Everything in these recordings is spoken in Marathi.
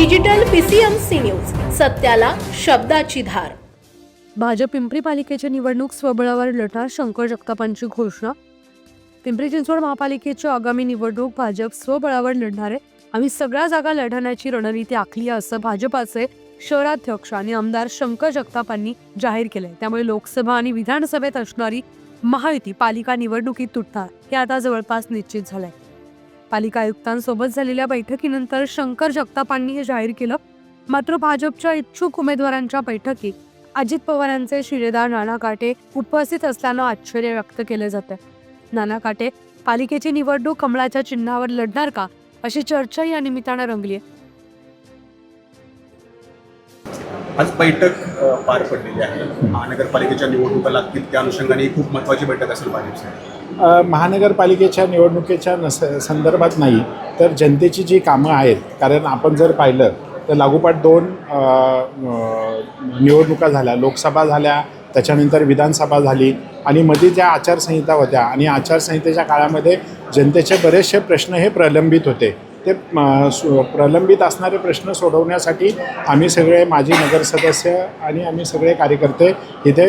डिजिटल पीसीएमसी न्यूज सत्याला शब्दाची धार. भाजप पिंपरी पालिकेची निवडणूक स्वबळावर लढणार शंकर जगतापांची घोषणा. पिंपरी चिंचवड महापालिकेची आगामी निवडणूक भाजप स्वबळावर लढणार. आहे आम्ही सगळ्या जागा लढवण्याची रणनीती आखली आहे असं भाजपाचे शहराध्यक्ष आणि आमदार शंकर जगतापांनी जाहीर केलंय. त्यामुळे लोकसभा आणि विधानसभेत असणारी महायुती पालिका निवडणुकीत तुटणार हे आता जवळपास निश्चित झालंय. पालिका आयुक्तांसोबत झालेल्या बैठकीनंतर शंकर जगतापांनी हे जाहीर केलं. मात्र भाजपच्या इच्छुक उमेदवारांच्या बैठकीत अजित पवारांचे शिलेदार नाना काटे उपस्थित असल्यानं आश्चर्य व्यक्त केले जाते नाना काटे पालिकेची निवडणूक कमळाच्या चिन्हावर लढणार का? अशी चर्चा या निमित्तानं रंगली आहे आज बैठक पार पडलेली आहे. महानगरपालिकेच्या निवडणुका लागतील त्या अनुषंगाने खूप महत्वाची बैठक असेल भाजपसाठी महानगरपालिकेच्या निवडणुकीच्या नस संदर्भात नाही तर जनतेची जी कामं आहेत कारण आपण जर पाहिलं तर लागोपाठ दोन निवडणुका झाल्या लोकसभा झाल्या त्याच्यानंतर विधानसभा झाली आणि मध्ये ज्या आचारसंहिता होत्या आणि आचारसंहितेच्या काळामध्ये जनतेचे बरेचसे प्रश्न हे प्रलंबित होते. ते सु- प्रलंबित असणारे प्रश्न सोडवण्यासाठी आम्ही सगळे माजी नगरसदस्य आणि आम्ही सगळे कार्यकर्ते इथे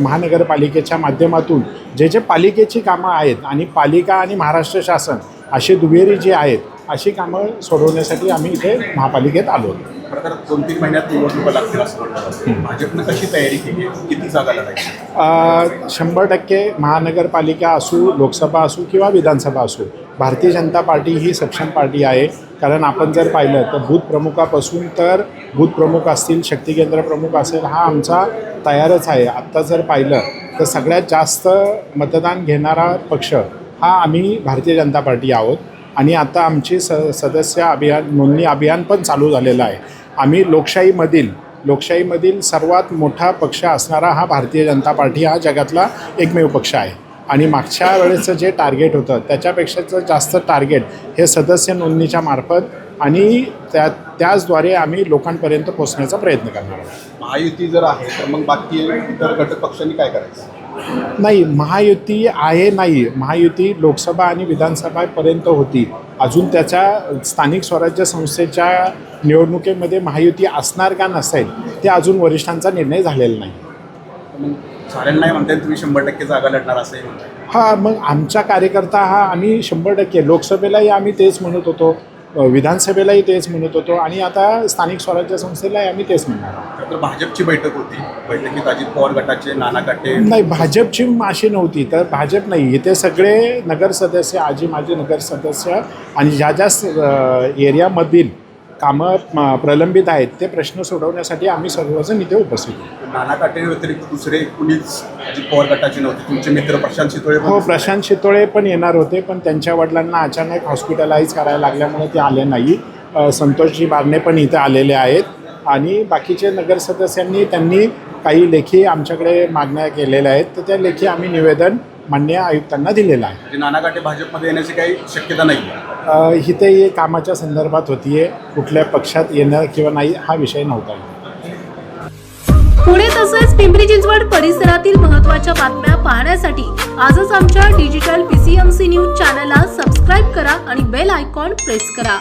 महानगरपालिकेच्या माध्यमातून जे जे पालिकेची कामं आहेत आणि पालिका आणि महाराष्ट्र शासन अशी दुहेरी जी आहेत अशी कामं सोडवण्यासाठी आम्ही इथे महापालिकेत आलो होतो. खरं दोन तीन महिन्यात निवडणुका लागतील असं वाटतं. भाजपनं कशी तयारी केली आहे? किती जागा लढायची? अ, शंभर टक्के महानगरपालिका असू लोकसभा असू किंवा विधानसभा असू भारतीय जनता पार्टी ही सक्षम पार्टी आहे. कारण आपण जर पाहिलं तर बूथ प्रमुखापासून तर बूथ प्रमुख असतील शक्ती केंद्र प्रमुख असेल हा आमचा तयारच आहे. आत्ता जर पाहिलं तर सगळ्यात जास्त मतदान घेणारा पक्ष हा आम्ही भारतीय जनता पार्टी आहोत. आणि आता आमची स सदस्य अभियान नोंदणी अभियान पण चालू झालेलं आहे. आम्ही लोकशाहीमधील लोकशाहीमधील सर्वात मोठा पक्ष असणारा हा भारतीय जनता पार्टी हा जगातला एकमेव पक्ष आहे. आणि मागच्या वेळेचं जे टार्गेट होतं त्याच्यापेक्षाचं जास्त टार्गेट हे सदस्य नोंदणीच्या मार्फत आणि त्या त्याचद्वारे आम्ही लोकांपर्यंत पोहोचण्याचा प्रयत्न करणार आहोत. महायुती जर आहे तर मग बाकी इतर घटक पक्षांनी काय करायचं? नाही महायुती आहे नाही. महायुती लोकसभा आणि विधानसभापर्यंत होती. अजून त्याच्या स्थानिक स्वराज्य संस्थेच्या निवडणुकीमध्ये महायुती असणार का नसेल ते अजून वरिष्ठांचा निर्णय झालेला नाही. म्हणताय तुम्ही शंभर टक्के जागा लढणार म्हणताय. हा मग आमचा कार्यकर्ता हा आम्ही शंभर टक्के. लोकसभेलाही आम्ही तेच म्हणत होतो. विधानसभेलाही तेच म्हणत होतो आणि आता स्थानिक स्वराज्य संस्थेलाही आम्ही तेच म्हणणार आहोत. तर भाजपची बैठक होती. बैठकीत अजित पवार गटाचे नाना काटे. नाही भाजपची अशी नव्हती तर भाजप नाही. इथे सगळे नगरसदस्य आजी माजी नगरसदस्य आणि ज्या ज्या एरियामधील कामं प्रलंबित आहेत ते प्रश्न सोडवण्यासाठी आम्ही सर्वजण इथे उपस्थित होतो नाना काटे व्यतिरिक्त दुसरे कुणीच अजित पवार गटाचे नव्हते. तुमचे मित्र प्रशांत शितोळे हो. प्रशांत शितोळे पण येणार होते पण त्यांच्या वडिलांना अचानक हॉस्पिटलाइज करायला लागल्यामुळे ते आले नाही. संतोषजी बारणे पण इथे आलेले आहेत. आणि बाकीचे नगरसदस्यांनी त्यांनी काही लेखी आमच्याकडे मागण्या केलेल्या आहेत. तर त्या लेखी आम्ही निवेदन मान्य आयुक्तांना दिलेलं आहे. म्हणजे नाना काटे भाजपमध्ये येण्याची काही शक्यता नाही अ, इथे हे कामाच्या संदर्भात होतीये. कुठल्या पक्षात येणं किंवा नाही हा विषय नव्हता पुणे तसेच पिंपरी चिंचवड परिसरातील महत्त्वाच्या बातम्या पाहण्यासाठी आजच आमच्या डिजिटल पीसीएमसी न्यूज चॅनलला सबस्क्राईब करा आणि बेल आयकॉन प्रेस करा.